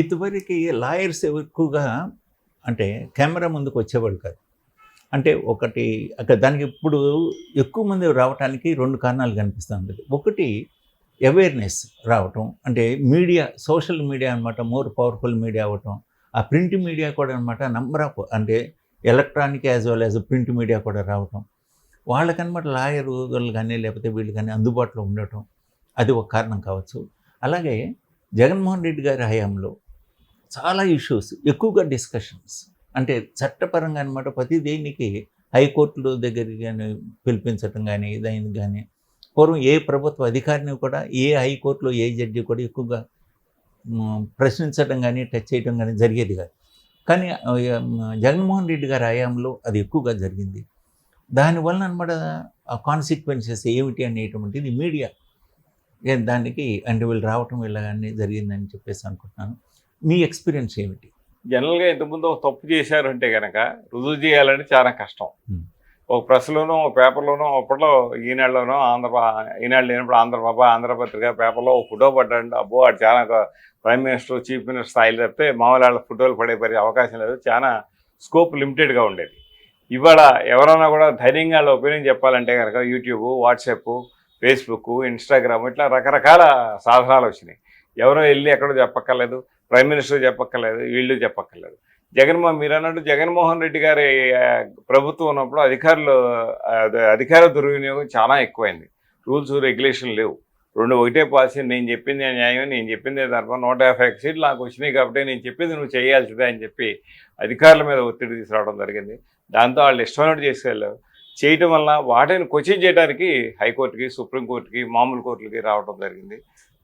ఇదివరకు లాయర్స్ ఎక్కువగా అంటే కెమెరా ముందుకు వచ్చేవాడు కాదు. అంటే ఒకటి అక్కడ దానికి ఇప్పుడు ఎక్కువ మంది రావడానికి రెండు కారణాలు కనిపిస్తుంది ఒకటి అవేర్నెస్ రావటం అంటే మీడియా సోషల్ మీడియా అనమాట మోర్ పవర్ఫుల్ మీడియా అవ్వటం ఆ ప్రింట్ మీడియా కూడా అనమాట నంబర్ ఆఫ్ అంటే electronic as well as print media కూడా రావటం. వాళ్ళకనమాట లాయర్ వాళ్ళు కానీ లేకపోతే వీళ్ళు కానీ అందుబాటులో ఉండటం అది ఒక కారణం కావచ్చు. అలాగే జగన్మోహన్ రెడ్డి గారి హయాంలో చాలా ఇష్యూస్ ఎక్కువగా డిస్కషన్స్ అంటే చట్టపరంగా అనమాట ప్రతి దేనికి హైకోర్టుల దగ్గరికి కానీ పిలిపించటం కానీ ఇదైంది కానీ పూర్వం ఏ ప్రభుత్వ అధికారిని కూడా ఏ హైకోర్టులో ఏ జడ్జి కూడా ఎక్కువగా ప్రశ్నించడం కానీ టచ్ చేయడం కానీ జరిగేది కాదు. కానీ జగన్మోహన్ రెడ్డి గారి హయాంలో అది ఎక్కువగా జరిగింది. దానివల్ల అనమాట ఆ కాన్సిక్వెన్సెస్ ఏమిటి అనేటువంటిది మీడియా దానికి అంటే వీళ్ళు రావటం వీళ్ళ జరిగిందని చెప్పేసి అనుకుంటున్నాను. మీ ఎక్స్పీరియన్స్ ఏమిటి? జనరల్గా ఇంతకుముందు ఒక తప్పు చేశారంటే కనుక రుజువు చేయాలంటే చాలా కష్టం. ఒక ప్రెస్లోనో ఒక పేపర్లోనో అప్పట్లో ఈనాడులోనో ఆంధ్ర ఈనాడు లేనప్పుడు ఆంధ్రబాబు ఆంధ్రపత్రిక పేపర్లో ఒక ఫోటో పడ్డాడు అబ్బో అది చాలా ప్రైమ్ మినిస్టర్ చీఫ్ మినిస్టర్ స్థాయిలో తప్పితే మామూలు వాళ్ళ ఫోటోలు పడే పడే అవకాశం లేదు చాలా స్కోప్ లిమిటెడ్గా ఉండేది. ఇవాళ ఎవరైనా కూడా ధైర్యంగా వాళ్ళ ఒపీనియన్ చెప్పాలంటే కనుక యూట్యూబ్ వాట్సాప్ ఫేస్బుక్ ఇన్స్టాగ్రామ్ ఇట్లా రకరకాల సాధనాలు వచ్చినాయి. ఎవరో వెళ్ళి ఎక్కడో చెప్పక్కర్లేదు ప్రైమ్ మినిస్టర్ చెప్పక్కర్లేదు వీళ్ళు చెప్పక్కర్లేదు. జగన్మోహన్ మీరు అన్నట్టు జగన్మోహన్ రెడ్డి గారి ప్రభుత్వం ఉన్నప్పుడు అధికారులు అధికార దుర్వినియోగం చాలా ఎక్కువైంది. రూల్స్ రెగ్యులేషన్ లేవు. రెండు ఒకటే పాలసీ నేను చెప్పింది న్యాయం నేను చెప్పింది ధర్మం నూట యాభై ఒక్క సీట్లు నాకు వచ్చినాయి కాబట్టి నేను చెప్పింది నువ్వు చేయాల్సిందే అని చెప్పి అధికారుల మీద ఒత్తిడి తీసుకురావడం జరిగింది. దాంతో వాళ్ళు ఇష్టమైనట్టు చేసుకెళ్ళారు. చేయటం వల్ల వాటిని క్వశ్చన్ చేయడానికి హైకోర్టుకి సుప్రీంకోర్టుకి మామూలు కోర్టులకి రావడం జరిగింది.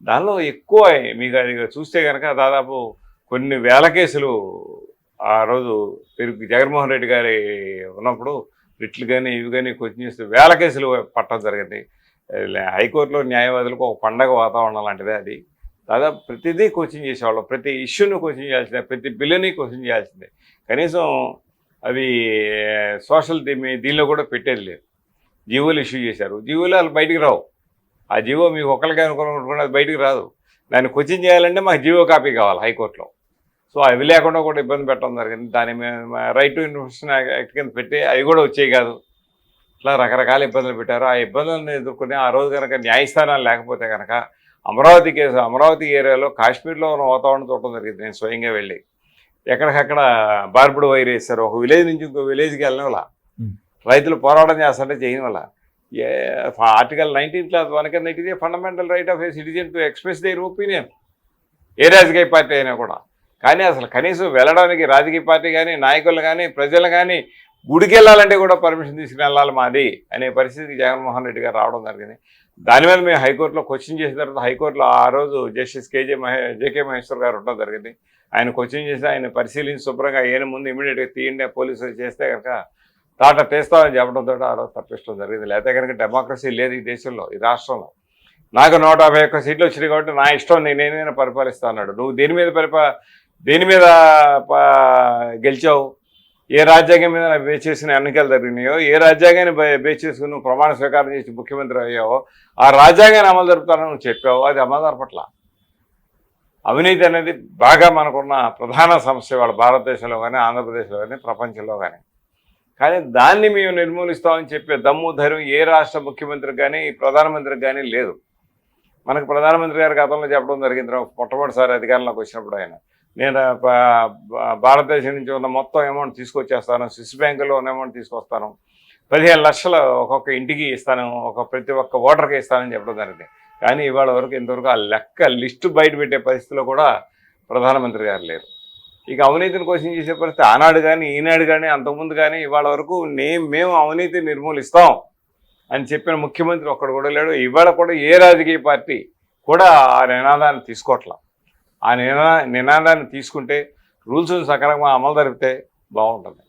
దానిలో ఎక్కువ మీకు అది చూస్తే కనుక దాదాపు కొన్ని వేల కేసులు ఆ రోజు పెరుగు జగన్మోహన్ రెడ్డి గారి ఉన్నప్పుడు రిట్లు కానీ ఇవి కానీ క్వశ్చన్ చేస్తే వేల కేసులు పట్టడం జరిగింది. హైకోర్టులో న్యాయవాదులకు ఒక పండగ వాతావరణం లాంటిదే అది. దాదాపు ప్రతిదీ కోచింగ్ చేసేవాళ్ళం. ప్రతి ఇష్యూని కోచింగ్ చేయాల్సిందే ప్రతి బిల్లుని కోచింగ్ చేయాల్సిందే. కనీసం అవి సోషల్ దీని దీనిలో కూడా పెట్టేది లేదు. జీవోలు ఇష్యూ చేశారు. జీవోలు వాళ్ళు బయటికి రావు. ఆ జీవో మీకు ఒకరికి అనుకున్నప్పుడు అది బయటికి రాదు. దాన్ని కోచింగ్ చేయాలంటే మాకు జీవో కాపీ కావాలి హైకోర్టులో. సో అవి లేకుండా కూడా ఇబ్బంది పెట్టడం జరిగింది. దాని రైట్ టు ఇన్ఫర్మేషన్ యాక్ట్ కింద పెట్టి అవి కూడా వచ్చాయి కాదు. ఇట్లా రకరకాల ఇబ్బందులు పెట్టారు. ఆ ఇబ్బందులను ఎదుర్కొని ఆ రోజు కనుక న్యాయస్థానాలు లేకపోతే కనుక అమరావతి కేసు అమరావతి ఏరియాలో కాశ్మీర్లో ఉన్న వాతావరణం చూడటం జరిగింది నేను స్వయంగా వెళ్ళి. ఎక్కడికక్కడ బార్బుడ్ వైర్ వేస్తారు ఒక విలేజ్ నుంచి ఇంకో విలేజ్కి వెళ్ళిన వాళ్ళ. రైతులు పోరాటం చేస్తుంటే చేయని వల్ల ఆర్టికల్ నైన్టీన్ క్లాస్ వన్ కింద it is fundamental right of a citizen to express their opinion a రాజకీయ పార్టీ అయినా కూడా. కానీ అసలు కనీసం వెళ్ళడానికి రాజకీయ పార్టీ కానీ నాయకులు కానీ ప్రజలు కానీ గుడికి వెళ్ళాలంటే కూడా పర్మిషన్ తీసుకుని వెళ్ళాలి మాది అనే పరిస్థితికి జగన్మోహన్ రెడ్డి గారు రావడం జరిగింది. దాని మీద మేము హైకోర్టులో క్వశ్చన్ చేసిన తర్వాత హైకోర్టులో ఆ రోజు justice K J Mahe J K Maheshwar garu ఉండడం జరిగింది. ఆయన క్వశ్చన్ చేసి ఆయన పరిశీలించి శుభ్రంగా ఏను ముందు ఇమీడియట్గా తీయండి పోలీసులు చేస్తే కనుక తాట తీస్తామని చెప్పడంతో ఆ రోజు తప్పించడం జరిగింది. లేకపోతే కనుక డెమోక్రసీ లేదు ఈ దేశంలో ఈ రాష్ట్రంలో. నాకు నూట యాభై ఒక్క సీట్లు వచ్చినాయి కాబట్టి నా ఇష్టం నేనేమైనా పరిపాలిస్తా అన్నాడు. నువ్వు దేని మీద పరిపా దేని మీద గెలిచావు. ఏ రాజ్యాంగం మీద బేస్ చేసిన ఎన్నికలు జరిగినాయో ఏ రాజ్యాంగాన్ని బే- బేస్ చేసుకుని నువ్వు ప్రమాణ స్వీకారం చేసి ముఖ్యమంత్రి అయ్యావో ఆ రాజ్యాంగాన్ని అమలు జరుపుతానని నువ్వు చెప్పావు. అది అమలు జరపట్ల అవినీతి అనేది బాగా మనకున్న ప్రధాన సమస్య వాళ్ళ భారతదేశంలో కానీ ఆంధ్రప్రదేశ్లో కానీ ప్రపంచంలో కానీ కానీ దాన్ని మేము నిర్మూలిస్తామని చెప్పే దమ్ము ధైర్యం ఏ రాష్ట్ర ముఖ్యమంత్రికి కానీ ప్రధానమంత్రికి కానీ లేదు. మనకు ప్రధానమంత్రి గారు గతంలో చెప్పడం జరిగింది మొట్టమొదటిసారి అధికారంలోకి వచ్చినప్పుడు ఆయన. నేను భారతదేశం నుంచి ఉన్న మొత్తం అమౌంట్ తీసుకొచ్చేస్తాను స్విస్ బ్యాంకులో ఉన్న అమౌంట్ తీసుకొస్తాను. పదిహేను లక్షలు ఒక్కొక్క ఇంటికి ఇస్తాను ఒక ప్రతి ఒక్క ఓటర్కి ఇస్తానని చెప్పడం జరిగింది. కానీ ఇవాళ వరకు ఇంతవరకు ఆ లెక్క లిస్టు బయట పెట్టే పరిస్థితిలో కూడా ప్రధానమంత్రి గారు లేరు. ఇక అవినీతిని క్వశ్చన్ చేసే పరిస్థితి ఆనాడు కానీ ఈనాడు కానీ అంతకుముందు కానీ ఇవాళ వరకు నేను మేము అవినీతి నిర్మూలిస్తాం అని చెప్పిన ముఖ్యమంత్రి ఒక్కడు కూడా లేడు. ఇవాళ కూడా ఏ రాజకీయ పార్టీ కూడా ఆ నినాదాన్ని తీసుకోవట్లా ఆ నినా నినాదాన్ని తీసుకుంటే రూల్స్ని సక్రమంగా అమలు జరిపితే బాగుంటుంది.